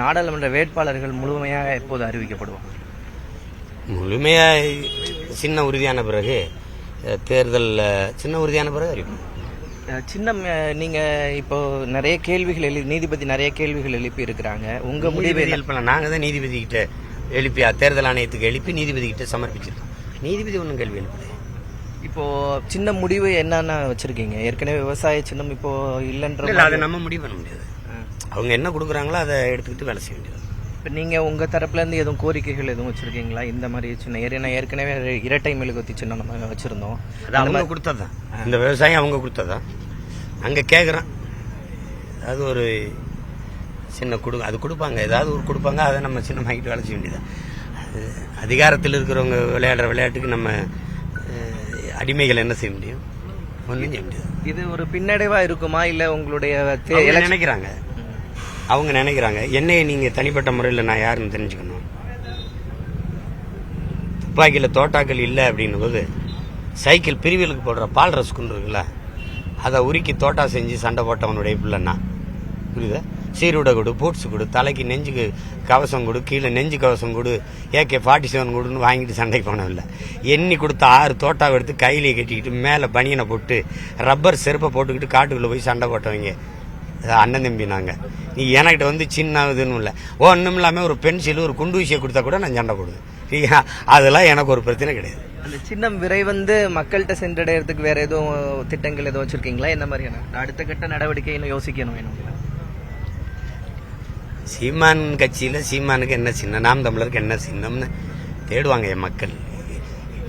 நாடாளுமன்ற வேட்பாளர்கள் முழுமையாக எப்போது அறிவிக்கப்படுவாங்க? முழுமையாக சின்ன உறுதியான பிறகு தேர்தல்ல சின்ன உறுதியான பிறகு அறிவிப்போம் அஹ் சின்னம் அஹ், நீங்க இப்போ நிறைய கேள்விகள் எழுதி நீதிபதி நிறைய கேள்விகள் எழுப்பி இருக்கிறாங்க உங்க முடிவு எழுப்பலாம் நாங்கள் தான் நீதிபதி கிட்ட எழுப்பி தேர்தல் ஆணையத்துக்கு எழுப்பி நீதிபதி கிட்ட சமர்ப்பிச்சிருக்கோம். நீதிபதி ஒன்றும் கேள்வி எழுப்பல. இப்போ சின்ன முடிவு என்னென்ன வச்சிருக்கீங்க? ஏற்கனவே விவசாய சின்னம் இப்போ இல்லைன்ற இல்லை அதை நம்ம முடிவு பண்ண முடியாது. அவங்க என்ன கொடுக்குறாங்களோ அதை எடுத்துக்கிட்டு வேலை செய்ய வேண்டியது இப்போ நீங்க உங்க தரப்புல இருந்து எதுவும் கோரிக்கைகள் எதுவும் வச்சிருக்கீங்களா? இந்த மாதிரி சின்ன ஏன்னா ஏற்கனவே இரட்டை மெழுகுவத்தி சின்னம் நம்ம வச்சிருந்தோம். அது அவங்க கொடுத்ததுதான். இந்த விவசாயம் அவங்க கொடுத்ததான் அங்கே கேட்குறோம் அது ஒரு சின்ன கொடு அது கொடுப்பாங்க. ஏதாவது ஒரு கொடுப்பாங்க அதை நம்ம சின்னமாக்கிட்டு வேலை செய்ய வேண்டியது அது அதிகாரத்தில் இருக்கிறவங்க விளையாடுற விளையாட்டுக்கு நம்ம அடிமைகள் என்ன செய்ய முடியும்? ஒன்றும் செய்ய முடியாது. இது ஒரு பின்னடைவா இருக்குமா? இல்ல உங்களுடைய நினைக்கிறாங்க. அவங்க நினைக்கிறாங்க என்னையை நீங்கள் தனிப்பட்ட முறையில் நான் யாருன்னு தெரிஞ்சுக்கணும். துப்பாக்கியில் தோட்டாக்கள் இல்லை அப்படின்னும் போது சைக்கிள் பிரிவிலுக்கு போடுற பால் ரஸ்குன்னு இருக்குல்ல அதை உருக்கி தோட்டா செஞ்சு சண்டை போட்டவனுடைய பிள்ளைன்னா புரியுதா? சீருடை கொடு பூட்ஸ் கொடு தலைக்கு நெஞ்சுக்கு கவசம் கொடு கீழே நெஞ்சு கவசம் கொடு ஏகே ஃபார்ட்டி செவன் கொடுன்னு வாங்கிட்டு சண்டைக்கு போனதில்ல எண்ணி கொடுத்த ஆறு தோட்டாவை எடுத்து கையிலே கட்டிக்கிட்டு மேலே பனியனை போட்டு ரப்பர் செருப்பை போட்டுக்கிட்டு காட்டுக்குள்ளே போய் சண்டை போட்டவங்க. அண்ணன் தம்பி நாங்க. நீ என்கிட்ட வந்து சின்ன இதுன்னு இல்லை ஒன்றும் இல்லாமல் ஒரு பென்சில் ஒரு குண்டு விஷயம் கொடுத்தா கூட நான் சண்டை போடுவேன். சரியா? அதெல்லாம் எனக்கு ஒரு பிரச்சனை கிடையாது. அந்த சின்னம் விரைவந்து மக்கள்கிட்ட சென்றடைறதுக்கு வேற எதுவும் திட்டங்கள் எதுவும் வச்சிருக்கீங்களா? என்ன மாதிரியான? அடுத்த கட்ட நடவடிக்கை இன்னும் யோசிக்கணும் வேணும். சீமான் கட்சியில் சீமானுக்கு என்ன சின்னம் நாம் தமிழருக்கு என்ன சின்னம்னு தேடுவாங்க என் மக்கள்.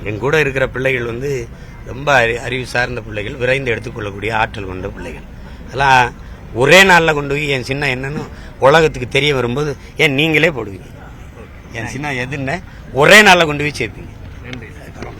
என் கூட இருக்கிற பிள்ளைகள் வந்து ரொம்ப அறி அறிவு சார்ந்த பிள்ளைகள் விரைந்து எடுத்துக்கொள்ளக்கூடிய ஆற்றல் கொண்ட பிள்ளைகள். அதெல்லாம் ஒரே நாளில் கொண்டு போய் என் சின்னம் என்னன்னு உலகத்துக்கு தெரிய வரும்போது ஏன் நீங்களே போடுவீங்க? என் சின்னம் எதுன்னு ஒரே நாளில் கொண்டு போய் சேர்ப்பீங்க.